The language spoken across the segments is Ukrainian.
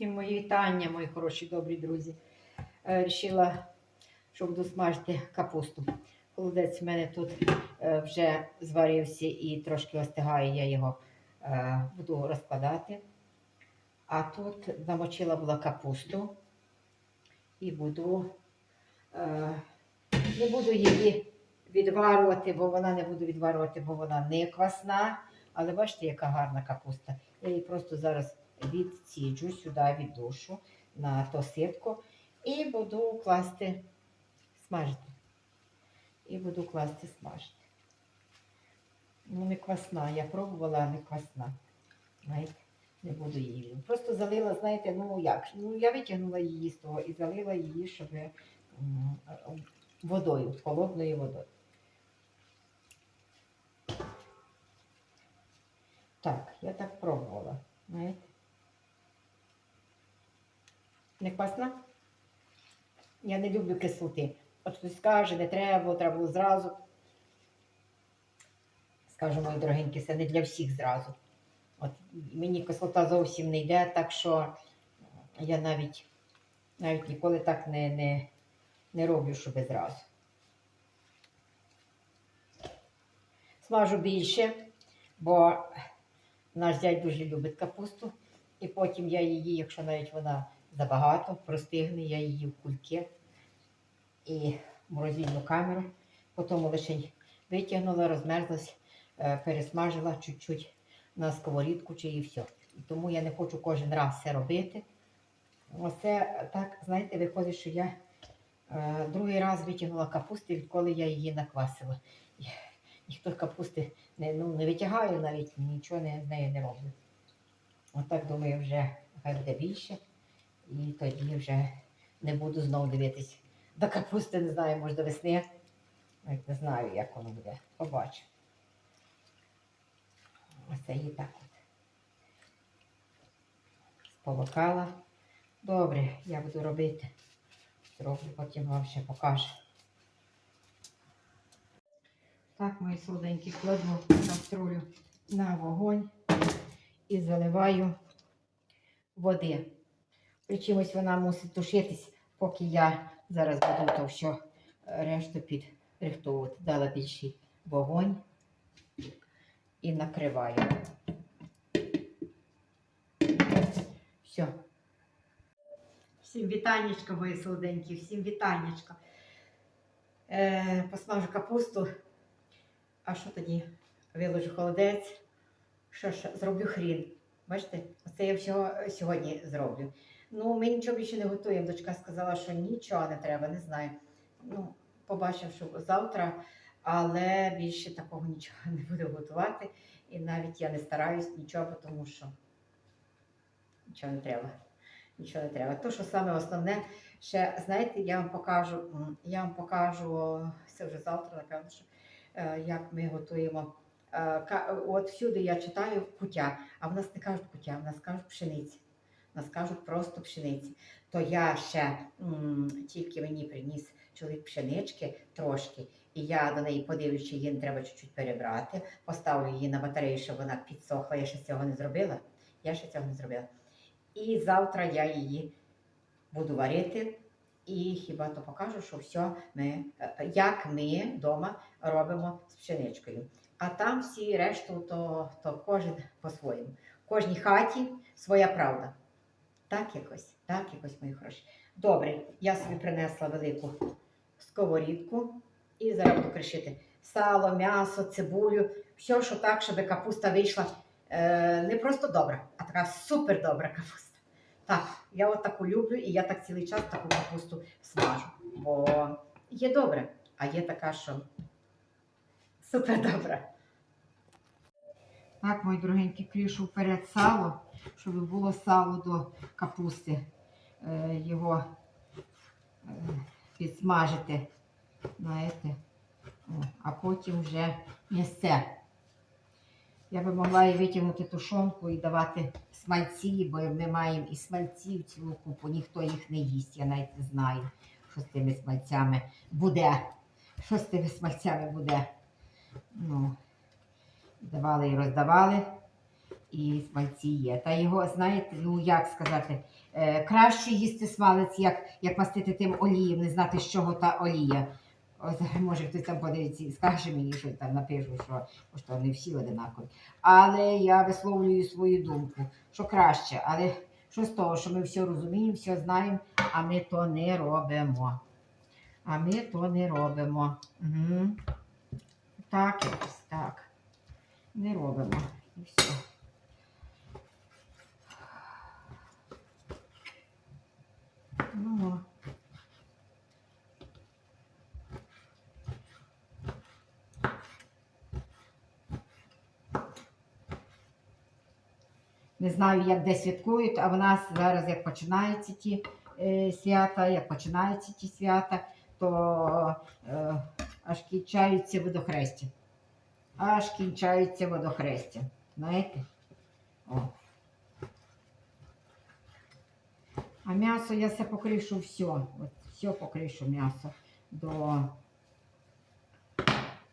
Всім мої вітання, мої хороші добрі друзі. Е, Рішила, що буду смажити капусту. Холодець в мене тут е, вже зварився і трошки остигає, я його е, буду розкладати. А тут намочила була капусту і буду, не буду її відварювати, бо вона не буду відварювати, бо вона не квасна. Але бачите, яка гарна капуста. Я її просто зараз відціджу сюди від душу на ситку і буду класти смажити. І буду класти смажити. Ну, не квасна. Я пробувала, а не квасна. Знаєте, не буду її. Просто залила, знаєте, ну як? Ну, я витягнула її з того і залила її, щоб водою, холодною водою. Так, я так пробувала. Знаєте? Не квасна? Я не люблю кислоти. От хтось скаже, не треба, треба було зразу. Скажу, мої дорогенькі, це не для всіх зразу. От мені кислота зовсім не йде, так що я навіть, навіть ніколи так не, не, не роблю, щоб зразу. Смажу більше, бо наш дядь дуже любить капусту. І потім я її, якщо навіть вона забагато, простигне, я її в кульки і морозильну камеру. Потім лише витягнула, розмерзлась, е, пересмажила чуть-чуть на сковорідку чи і все. І тому я не хочу кожен раз це робити. Оце так, знаєте, виходить, що я е, другий раз витягнула капусти, відколи я її наквасила. Ніхто капусти не, ну, не витягаю навіть, нічого не, з нею не роблю. Отак думаю, вже хай буде більше. І тоді вже не буду знову дивитись до капусти, не знаю, може до весни. Навіть не знаю, як воно буде. Побачу. Оце її так от. Сполокала. Добре, я буду робити. Зроблю, потім вам ще покажу. Так, мої солоденькі, кладу каструлю на вогонь і заливаю води. Причимось вона мусить тушитись, поки я зараз буду то все решту підрихтовувати. Дала більший вогонь і накриваю. Все. Всім вітаннячка, мої солоденькі, всім вітаннячка. Е, посмажу капусту. А що тоді? Виложу холодець. Що ж, зроблю хрін. Бачите, оце я всього сьогодні зроблю. Ну, ми нічого більше не готуємо. Дочка сказала, що нічого не треба, не знаю. Ну, побачимо, що завтра, але більше такого нічого не буду готувати. І навіть я не стараюсь нічого, тому що нічого не треба. Нічого не треба. То, що саме основне, ще знаєте, я вам покажу, я вам покажу це вже завтра, напевно, що е, як ми готуємо. Е, От всюди я читаю кутя, а в нас не кажуть кутя, в нас кажуть пшениці. Нас кажуть просто пшениці. То я ще м, тільки мені приніс чоловік пшенички трошки, і я до неї подивлюсь, чи її треба чуть-чуть перебрати. Поставлю її на батарею, щоб вона підсохла. Я ще цього не зробила. Я ще цього не зробила. І завтра я її буду варити. І хіба то покажу, що все ми, е, як ми вдома робимо з пшеничкою. А там всі решту, то, то кожен по-своєму. В кожній хаті своя правда. Так якось, так якось, мої хороші. Добре, я собі принесла велику сковорідку і зараз буду кришити сало, м'ясо, цибулю, все, що так, щоб капуста вийшла е, не просто добра, а така супер добра капуста. Так, я от таку люблю і я так цілий час таку капусту смажу. Бо є добре, а є така, що супер добра. Так, мої дорогенькі, крішу вперед сало, щоб було сало до капусти. Е, його е, підсмажити. Знаєте. А потім вже м'ясце. Я би могла і витягнути тушонку і давати смальці, бо ми маємо і смальців цілу купу, ніхто їх не їсть. Я навіть не знаю, що з тими смальцями буде. Що з тими смальцями буде. Ну, давали і роздавали. І смальці є. Та його, знаєте, ну як сказати, е, краще їсти смалець, як, як мастити тим олієм, не знати, з чого та олія. От, може, хтось там подивиться і скаже мені, що там напишу, що, що не всі одинакові. Але я висловлюю свою думку, що краще. Але що з того, що ми все розуміємо, все знаємо, а ми то не робимо. А ми то не робимо. Угу. Так, якось так. Не робимо. І все. Ну. Не знаю, як де святкують, а в нас зараз як починаються ті е, свята, як починаються ті свята, то е, аж кінчаються водохрестя. Аж кінчаються водохрестя. Знаєте? О. А м'ясо я все покришу все. От все покришу м'ясо до,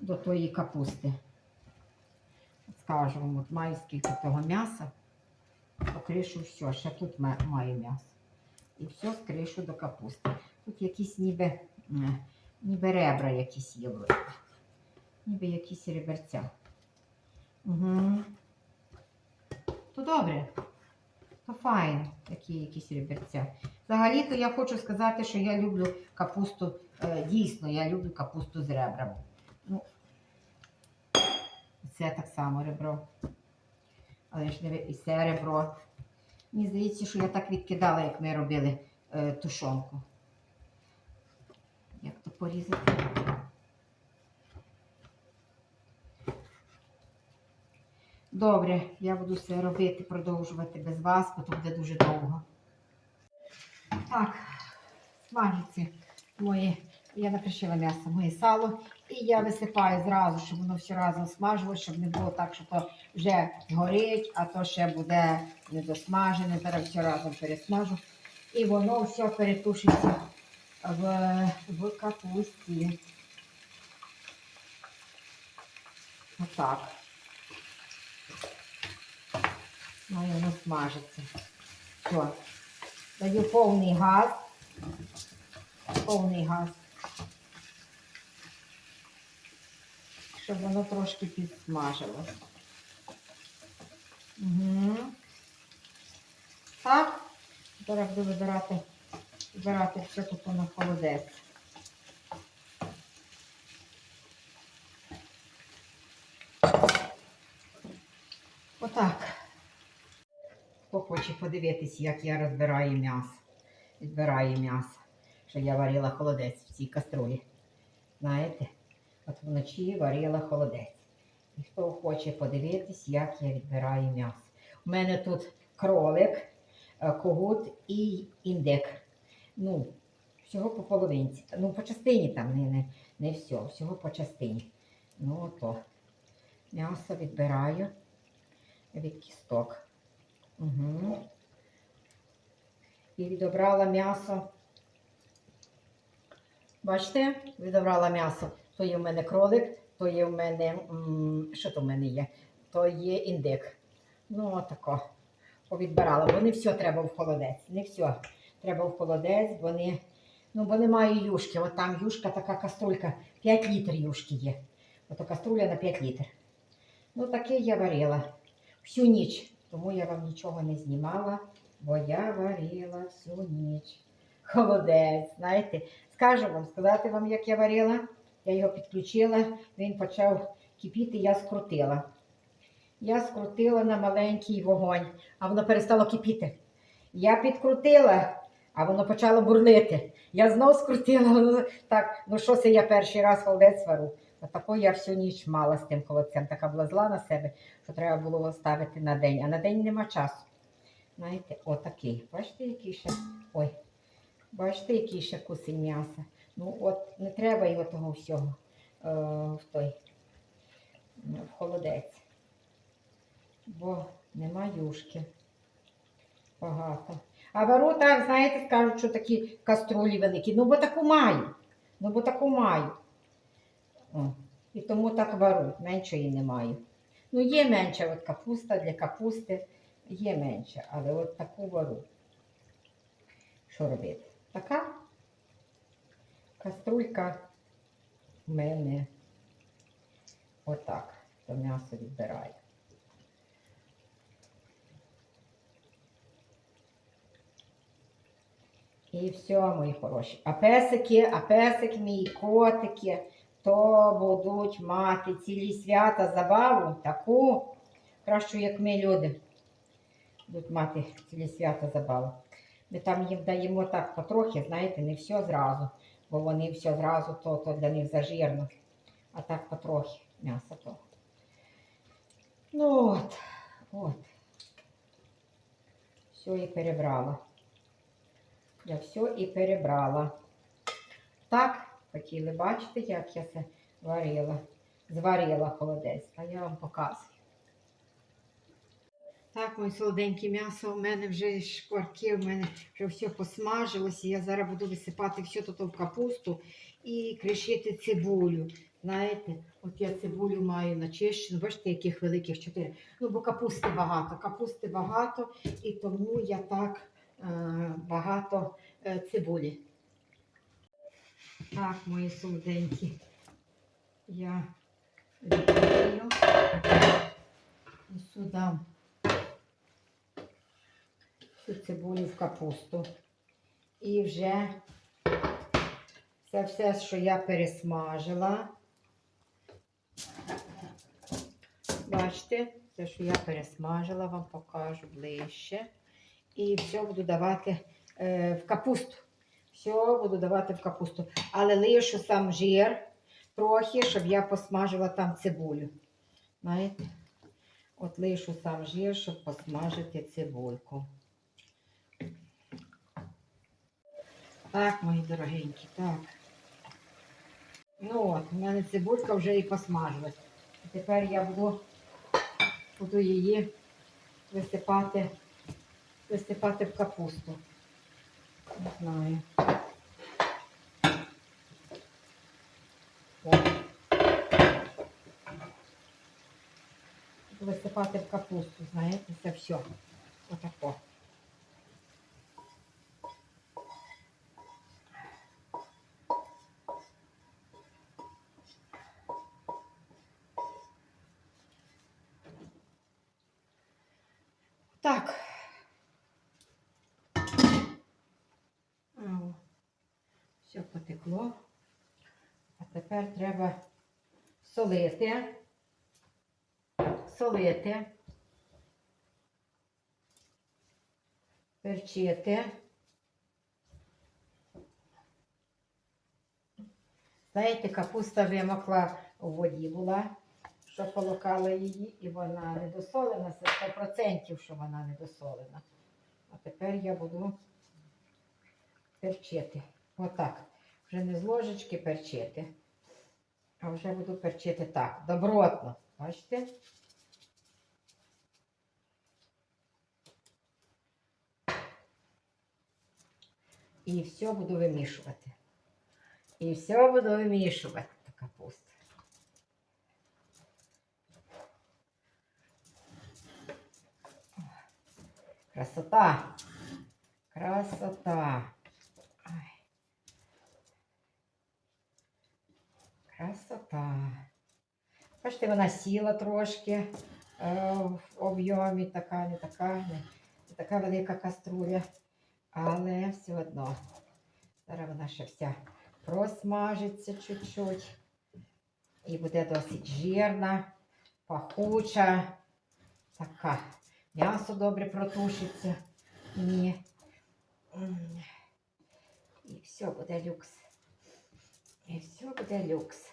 до тої капусти. Скажу вам, от маю скільки того м'яса, покришу все. Ще тут маю м'ясо. І все скришу до капусти. Тут якісь ніби, ніби ребра якісь є. Ніби якісь реберця. Угу. То добре. То файно, такі якісь реберця. Взагалі-то я хочу сказати, що я люблю капусту, е, дійсно, я люблю капусту з ребрами. Ну, це так само ребро. Але ж не і це ребро. Мені здається, що я так відкидала, як ми робили е, тушонку. Як то порізати? Добре, я буду все робити, продовжувати без вас, бо то буде дуже довго. Так, смажиться моє, я накришила м'ясо, моє сало, і я висипаю зразу, щоб воно все разом смажилось, щоб не було так, що то вже горить, а то ще буде недосмажене. Зараз все разом пересмажу. І воно все перетушиться в, в капусті. Отак. Має воно смажиться. Все. Даю повний газ. Повний газ. Щоб воно трошки підсмажилось. Угу. Так. Зараз буду вибирати, вибирати все тут на холодець. Отак. Хоче подивитись, як я розбираю м'ясо. Відбираю м'ясо. Що я варила холодець в цій каструлі. Знаєте? От вночі варила холодець. І хто хоче подивитись, як я відбираю м'ясо. У мене тут кролик, е, когут і індик. Ну, всього по половинці. Ну, по частині там, не, не, не все, всього по частині. Ну, ото. М'ясо відбираю від кісток. Угу. І відобрала м'ясо. Бачите, відобрала м'ясо. То є в мене кролик, то є в мене. Що то в мене є? То є індик. Ну, отако. Повідбирала. Бо не все треба в холодець. Не все треба в холодець, бо не, ну, бо немає юшки. От там юшка, така каструлька, 5 літрів юшки є. Ото каструля на 5 літрів. Ну, таке я варила всю ніч. Тому я вам нічого не знімала, бо я варила всю ніч. Холодець, знаєте. Скажу вам, сказати вам, як я варила. Я його підключила, він почав кипіти, я скрутила. Я скрутила на маленький вогонь, а воно перестало кипіти. Я підкрутила, а воно почало бурлити. Я знов скрутила, так, ну що це я перший раз холодець вару. Отако я всю ніч мала з тим холодцем. Така була зла на себе, що треба було ставити на день. А на день нема часу. Знаєте, отакий. Бачите, який ще. Ой, бачите, який ще кусень м'яса. Ну, от не треба його того всього е, в той в холодець. Бо нема юшки. Багато. А вару так, знаєте, скажуть, що такі каструлі великі. Ну, бо таку маю. Ну, бо таку маю. О, і тому так вару, меншої не маю. Ну, є менше от капуста для капусти, є менше, але от таку вару. Що робити? Така каструлька в мене отак. То м'ясо відбираю. І все, мої хороші. А песики, а песик мій, котики, то будуть мати цілі свята забаву таку, кращу, як ми люди. Будуть мати цілі свята забаву. Ми там їм даємо так потрохи, знаєте, не все зразу, бо вони все зразу, то, то для них зажирно. А так потрохи м'ясо то. Ну от, от. Все і перебрала. Я все і перебрала. Так, хотіли бачити, як я це варила. Зварила холодець, а я вам показую. Так, моє солоденьке м'ясо у мене вже шкварки, у мене вже все посмажилося. Я зараз буду висипати все тут в капусту і кришити цибулю. Знаєте, от я цибулю маю начищену, бачите, яких великих чотири. Ну, бо капусти багато, капусти багато, і тому я так е, багато е, цибулі. Так, мої солоденькі. Я відкрию і сюди цю цибулю в капусту. І вже це все, що я пересмажила. Бачите, те, що я пересмажила, вам покажу ближче. І все буду давати е, в капусту. Все буду давати в капусту. Але лишу сам жир трохи, щоб я посмажила там цибулю. Знаєте? От лишу сам жир, щоб посмажити цибульку. Так, мої дорогенькі, так. Ну от, у мене цибулька вже і посмажилась. Тепер я буду, буду її висипати, висипати в капусту. Не знаю. Висипати в капусту, знаєте, це все. Отако. Треба солити. Солити. Перчити. Знаєте, капуста вимокла у воді була, що полокала її, і вона не досолена, це 100%, що вона не досолена. А тепер я буду перчити. Отак. Вже не з ложечки перчити, а вже буду перчити так, добротно. Бачите? І все буду вимішувати. І все буду вимішувати ту капусту. Красота. Красота. Красота. Бачите, вона сіла трошки е, в об'ємі, така, не така, не, не така велика каструля, але все одно. Зараз вона ще вся просмажиться чуть-чуть. І буде досить жирна, пахуча, така. М'ясо добре протушиться. І, м, і все буде люкс. І все буде люкс.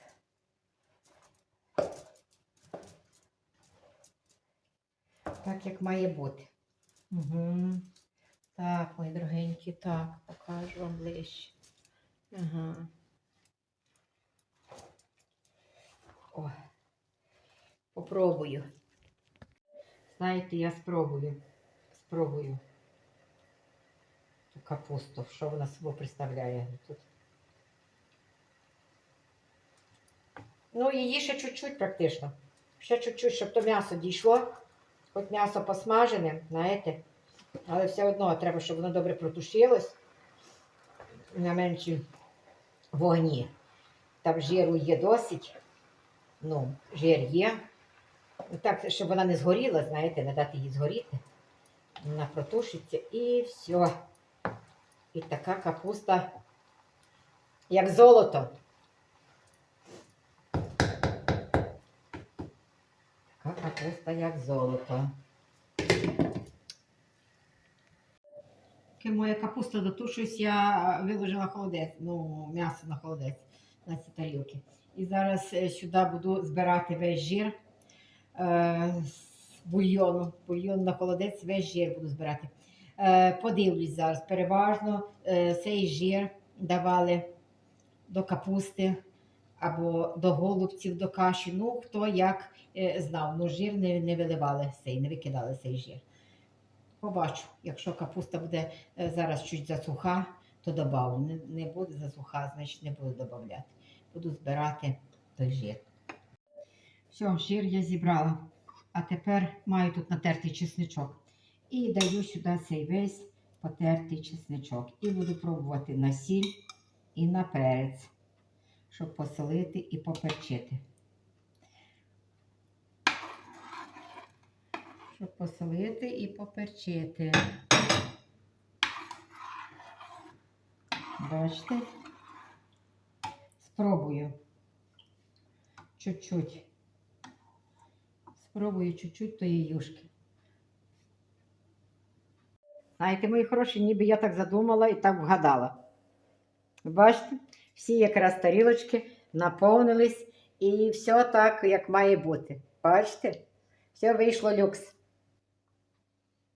Так, як має бути. Угу. Так, мої дорогенькі, так, покажу вам ближче. Ага. О, попробую. Знаєте, я спробую. Спробую. Ту капусту, що вона собою представляє тут. Ну, її ще чуть-чуть практично. Ще чуть-чуть, щоб то м'ясо дійшло. Хоч м'ясо посмажене, знаєте. Але все одно треба, щоб воно добре протушилось на меншій вогні. Там жиру є досить. Ну, жир є. Так, щоб вона не згоріла, знаєте, не дати їй згоріти. Вона протушиться і все. І така капуста, як золото. Така капуста, як золото. Поки моя капуста дотушуюсь, я виложила холодець, ну, м'ясо на холодець на ці тарілки. І зараз е, сюди буду збирати весь жир е, з бульйону. Бульйон на холодець, весь жир буду збирати. Е, подивлюсь зараз. Переважно е, цей жир давали до капусти або до голубців, до каші. Ну, хто як е, знав, ну жир не, не виливали цей, не викидали цей жир. Побачу, якщо капуста буде е, зараз чуть засуха, то добавлю. Не, не буде засуха, значить не буду додавати. Буду збирати той жир. Все, жир я зібрала. А тепер маю тут натертий чесничок. І даю сюди цей весь потертий чесничок. І буду пробувати на сіль і на перець, щоб посолити і поперчити. Щоб посолити і поперчити. Бачите? Спробую. Чуть-чуть. Спробую чуть-чуть тої юшки. Знаєте, мої хороші, ніби я так задумала і так вгадала. Бачите? Всі якраз тарілочки наповнились і все так, як має бути. Бачите? Все вийшло люкс.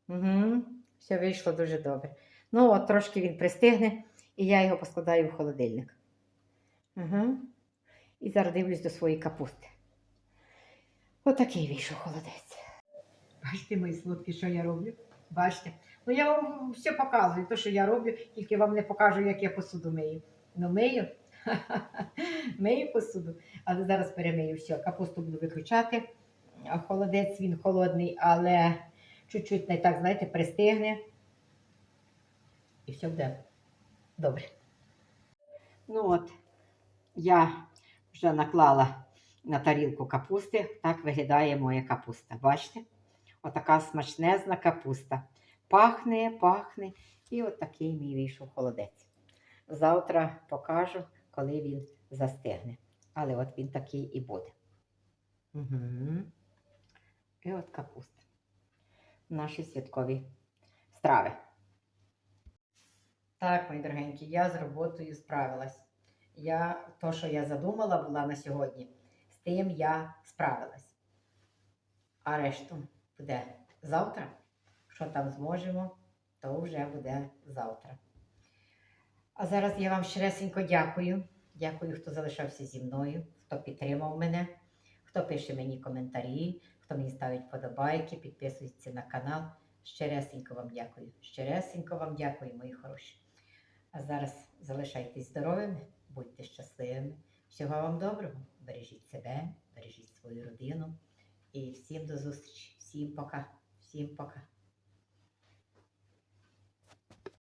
Угу. Все вийшло дуже добре. Ну, от трошки він пристигне, і я його поскладаю в холодильник. Угу. І зараз дивлюсь до своєї капусти. Отакий вийшов холодець. Бачите, мої солодкі, що я роблю? Бачите? Ну я вам все показую, те, що я роблю, тільки вам не покажу, як я посуду мию. Ну, мию. мию посуду. Але зараз перемию все. Капусту буду виключати. Холодець він холодний, але чуть-чуть не так, знаєте, пристигне. І все буде добре. Ну от, я вже наклала на тарілку капусти. Так виглядає моя капуста. Бачите? Отака смачнезна капуста. Пахне, пахне. І от такий мій вийшов холодець. Завтра покажу, коли він застигне. Але от він такий і буде. Угу. І от капуста. Наші святкові страви. Так, мої дорогенькі, я з роботою справилась. Я, то, що я задумала була на сьогодні, з тим я справилась. А решту буде завтра. Що там зможемо, то вже буде завтра. А зараз я вам щиресенько дякую. Дякую, хто залишався зі мною, хто підтримав мене, хто пише мені коментарі, хто мені ставить подобайки, підписується на канал. Щиресенько вам дякую. Щиресенько вам дякую, мої хороші. А зараз залишайтесь здоровими, будьте щасливими. Всього вам доброго. Бережіть себе, бережіть свою родину. І всім до зустрічі. Всім пока. Всім пока.